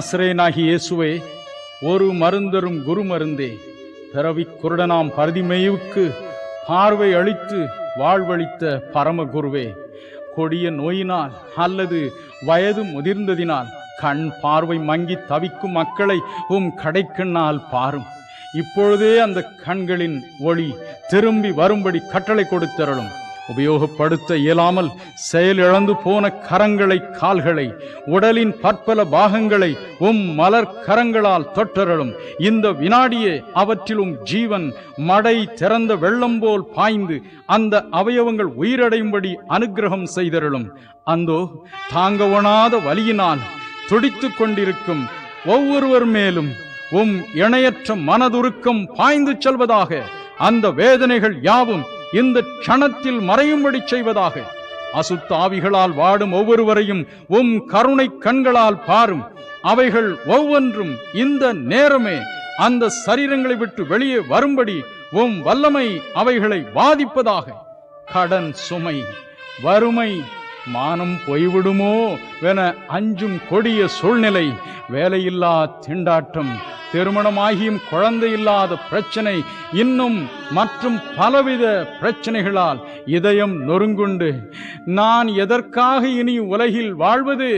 நஸ்ரேனாகி இயேசுவே ஒரு மருந்தரும் குரு மருந்தே பிறவி குருடனாம் பரதிமேயுக்கு பார்வை அளித்து வாழ்வளித்த பரமகுருவே கொடிய நோயினால் அல்லது வயது முதிர்ந்ததினால் கண் பார்வை மங்கி தவிக்கும் மக்களை உம் கடைக்கண்ணால் பாரும். இப்பொழுதே அந்த கண்களின் ஒளி திரும்பி வரும்படி கட்டளை கொடுத்தருளும். உபயோகப்படுத்த இயலாமல் செயலிழந்து போன கரங்களை கால்களை உடலின் பற்பல பாகங்களை உம் மலர் கரங்களால் தொற்றரலும் இந்த வினாடியே அவற்றிலும் ஜீவன் மடை திறந்த வெள்ளம் போல் பாய்ந்து அந்த அவயவங்கள் உயிரடையும்படி அனுக்கிரகம் செய்தருளும். அந்தோ தாங்க ஒணாத வலியினால் துடித்து கொண்டிருக்கும் ஒவ்வொருவர் மேலும் உம் இணையற்ற மனதுருக்கம் பாய்ந்து செல்வதாக அந்த வேதனைகள் யாவும் இந்த க்ஷணத்தில் மறையும்படி செய்வதாக. அசுத்த ஆவிகளால் வாடும் ஒவ்வொருவரையும் உம் கருணை கண்களால் பாரும். அவைகள் ஒவ்வொன்றும் இந்த நேரமே அந்த சரீரங்களை விட்டு வெளியே வரும்படி உம் வல்லமை அவைகளை பாதிப்பதாக கடன் சுமை வறுமை மானம் போய்விடுமோ? என அஞ்சும் கொடிய சூழ்நிலை வேலையில்லா திண்டாட்டம் திருமணமாகியும் குழந்தை இல்லாத பிரச்சனை இன்னும் மற்றும் பலவித பிரச்சனைகளால் இதயம் நொறுங்குண்டு. நான் எதற்காக இனி உலகில் வாழ்வது?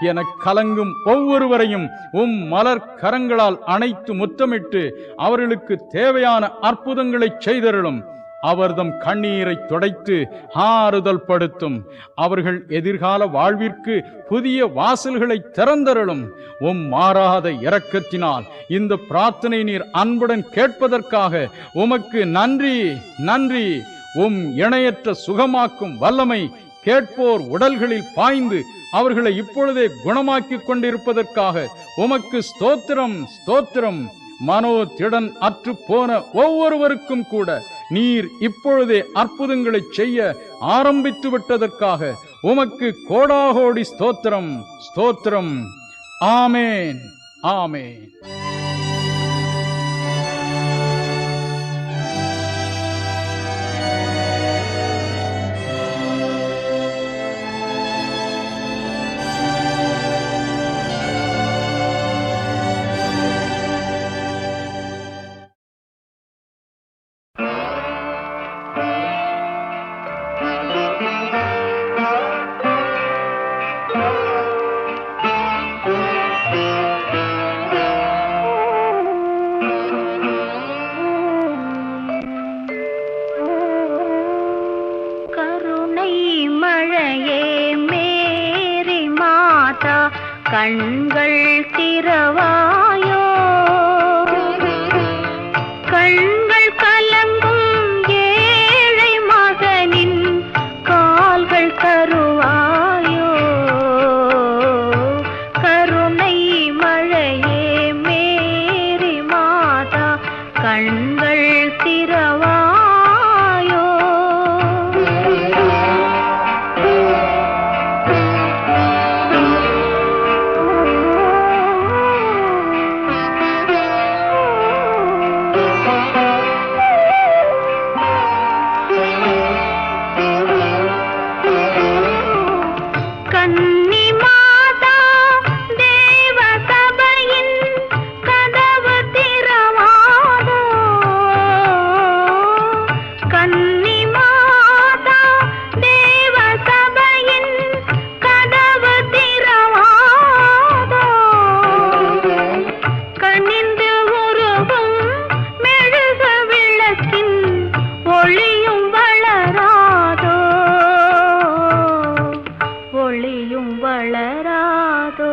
என கலங்கும் ஒவ்வொருவரையும் உம் மலர் கரங்களால் அணைத்து முத்தமிட்டு அவர்களுக்கு தேவையான அற்புதங்களைச் செய்தருளும். அவர்தம் கண்ணீரை துடைத்து ஆறுதல் படுத்தும். அவர்கள் எதிர்கால வாழ்விற்கு புதிய வாசல்களை திறந்தருளும். உம் மாறாத இரக்கத்தினால் இந்த பிரார்த்தனை நீர் அன்புடன் கேட்பதற்காக உமக்கு நன்றி நன்றி. உம் இணையற்ற சுகமாக்கும் வல்லமை கேட்போர் உடல்களில் பாய்ந்து அவர்களை இப்பொழுதே குணமாக்கிக் கொண்டிருப்பதற்காக உமக்கு ஸ்தோத்திரம் ஸ்தோத்திரம். மனோ திடன் அற்று போன ஒவ்வொருவருக்கும் கூட நீர் இப்பொழுதே அற்புதங்களை செய்ய ஆரம்பித்து விட்டதற்காக உமக்கு கோடாகோடி ஸ்தோத்திரம் ஸ்தோத்திரம். ஆமேன் ஆமேன். வழியும் வளராதோ?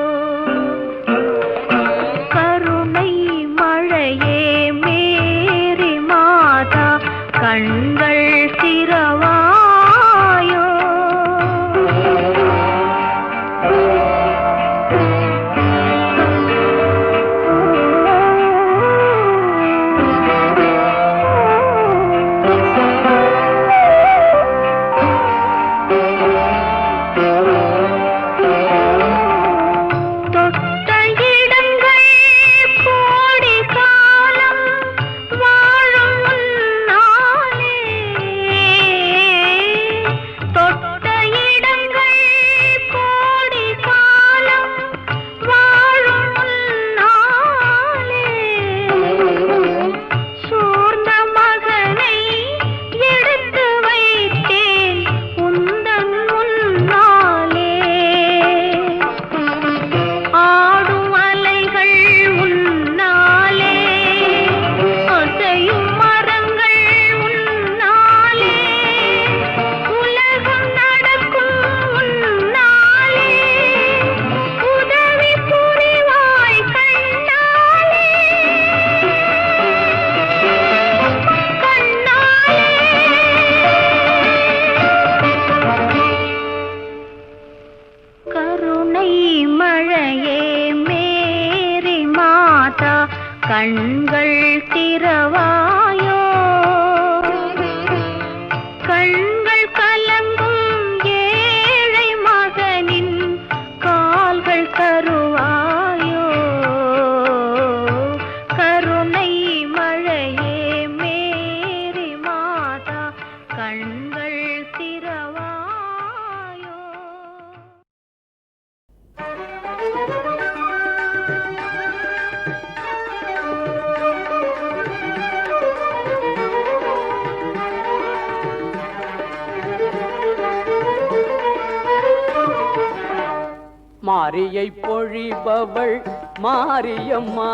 மாரியம்மா.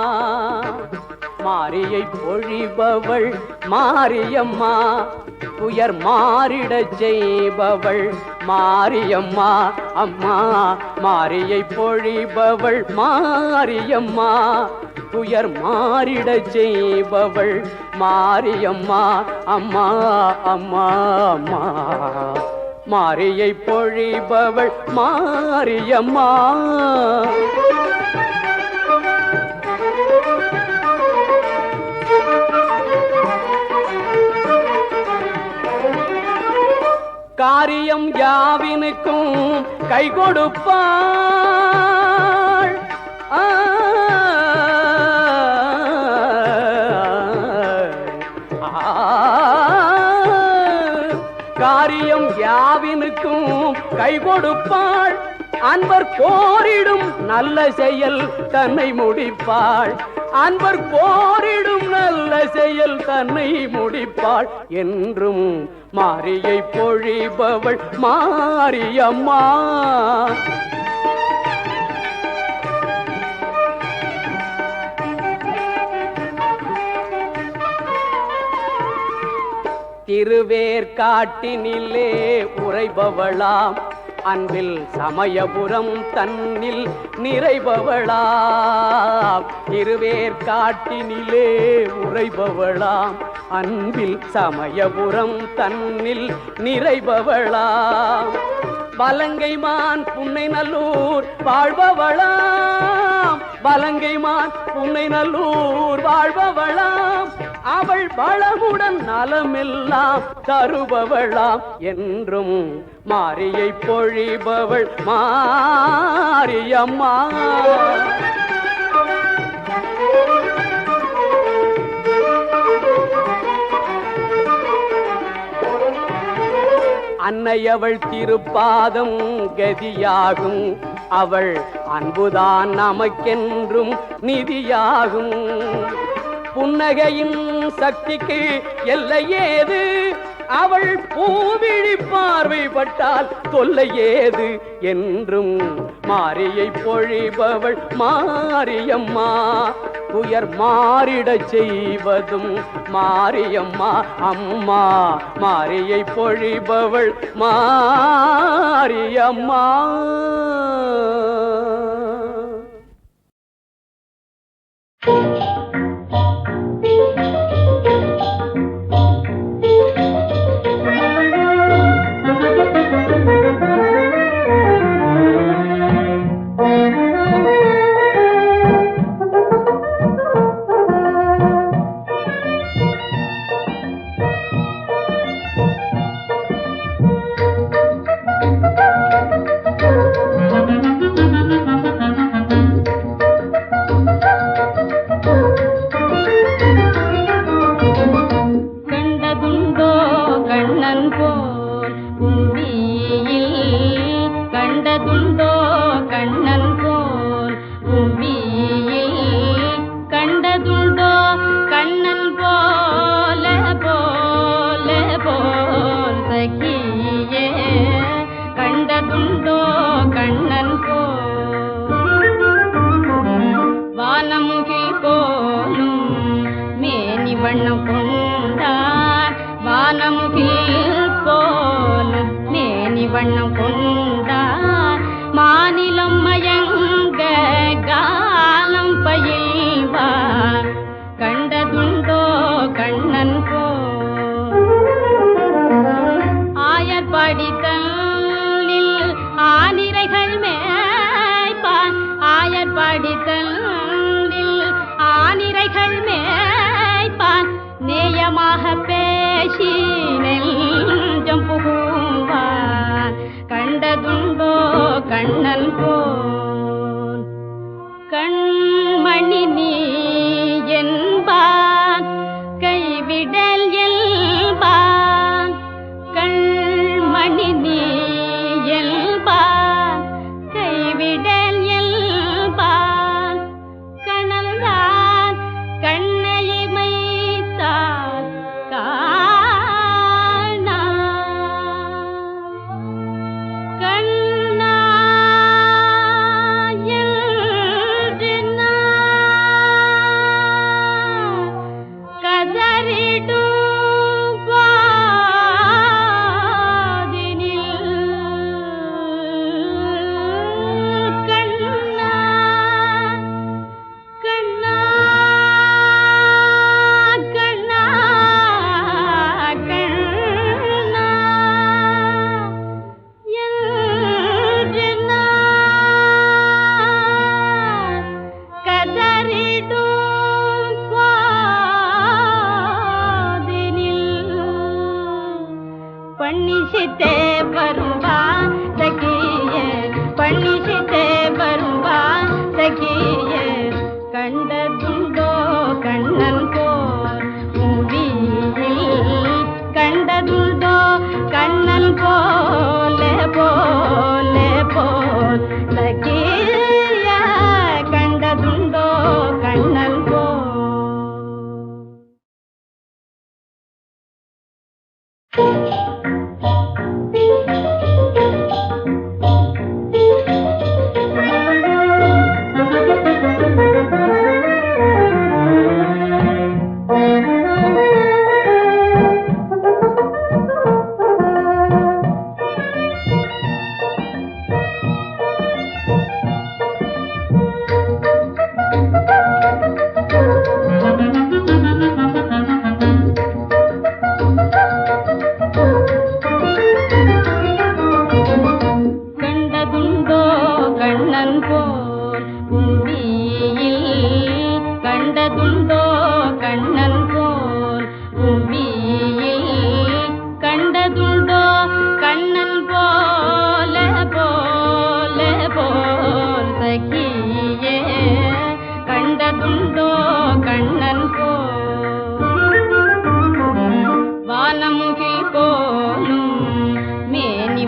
மாரியை பொழிபவள் மாரியம்மா. உயர் மாறிட செய்பவள் மாரியம்மா. அம்மா மாரியை பொழிபவள் மாரியம்மா. உயர் மாறிட செய்பவள் மாரியம்மா. அம்மா அம்மா அம்மா. மாரியை பொழிபவள் மாரியம்மா. காரியம் யாவினுக்கும் கை கொடுப்பாள். காரியம் யாவினுக்கும் கை கொடுப்பாள். அன்பர் போரிடும் நல்ல செயல் தன்னை முடிப்பாள். அன்பர் போரிடும் நல்ல செயல் தன்னை முடிப்பாள் என்றும் மாரியை பொழிபவள் மாரியம்மா. திருவேற்காட்டினிலே உரைபவளாம் அன்பில் சமயபுரம் தன்னில் நிறைபவளாம். திருவேற்காட்டினிலே உறைபவளாம். அன்பில் சமயபுரம் தன்னில் நிறைபவளாம். பலங்கைமான் புன்னை நல்லூர் வாழ்பவளாம். பலங்கைமான் புன்னை நல்லூர் வாழ்பவளாம். வளமுடன் நலமெல்லாம் தருபவளாம் என்றும் மாரியை பொழிபவள் மாரியம்மா. அன்னையவள் திருப்பாதம் கதியாகும். அவள் அன்புதான் நமக்கென்றும் நிதியாகும். புன்னகையின் சக்திக்கு எல்லை ஏது அவள் பூவிழி பார்வைப்பட்டால் தொல்லை ஏது என்றும் மாரியை பொழிபவள் மாரியம்மா துயர் மாறிட செய்வதும் மாரியம்மா அம்மா மாரியை பொழிபவள் மாரியம்மா. கண்டதுண்டோ கண்ணன்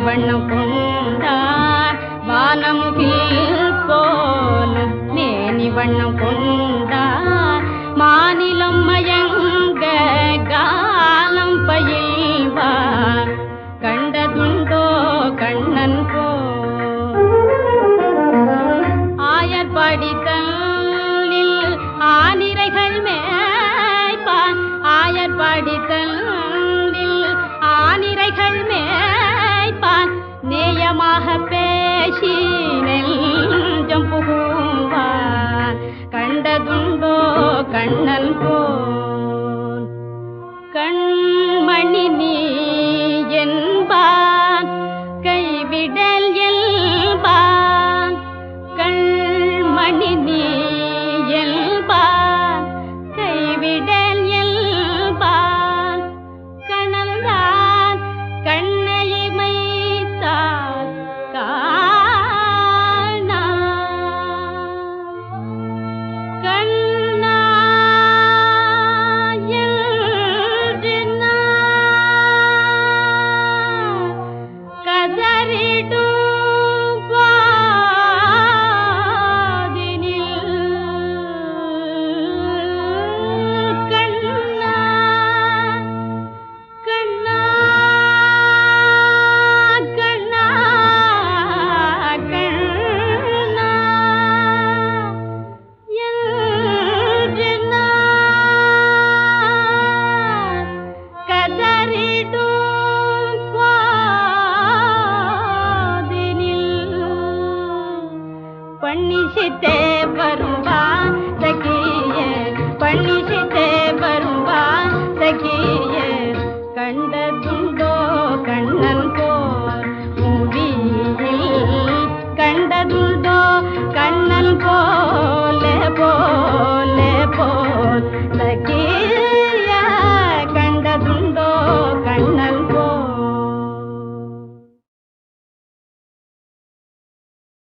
மேனி வண்ணம் கொண்டார். வானமுகில் देव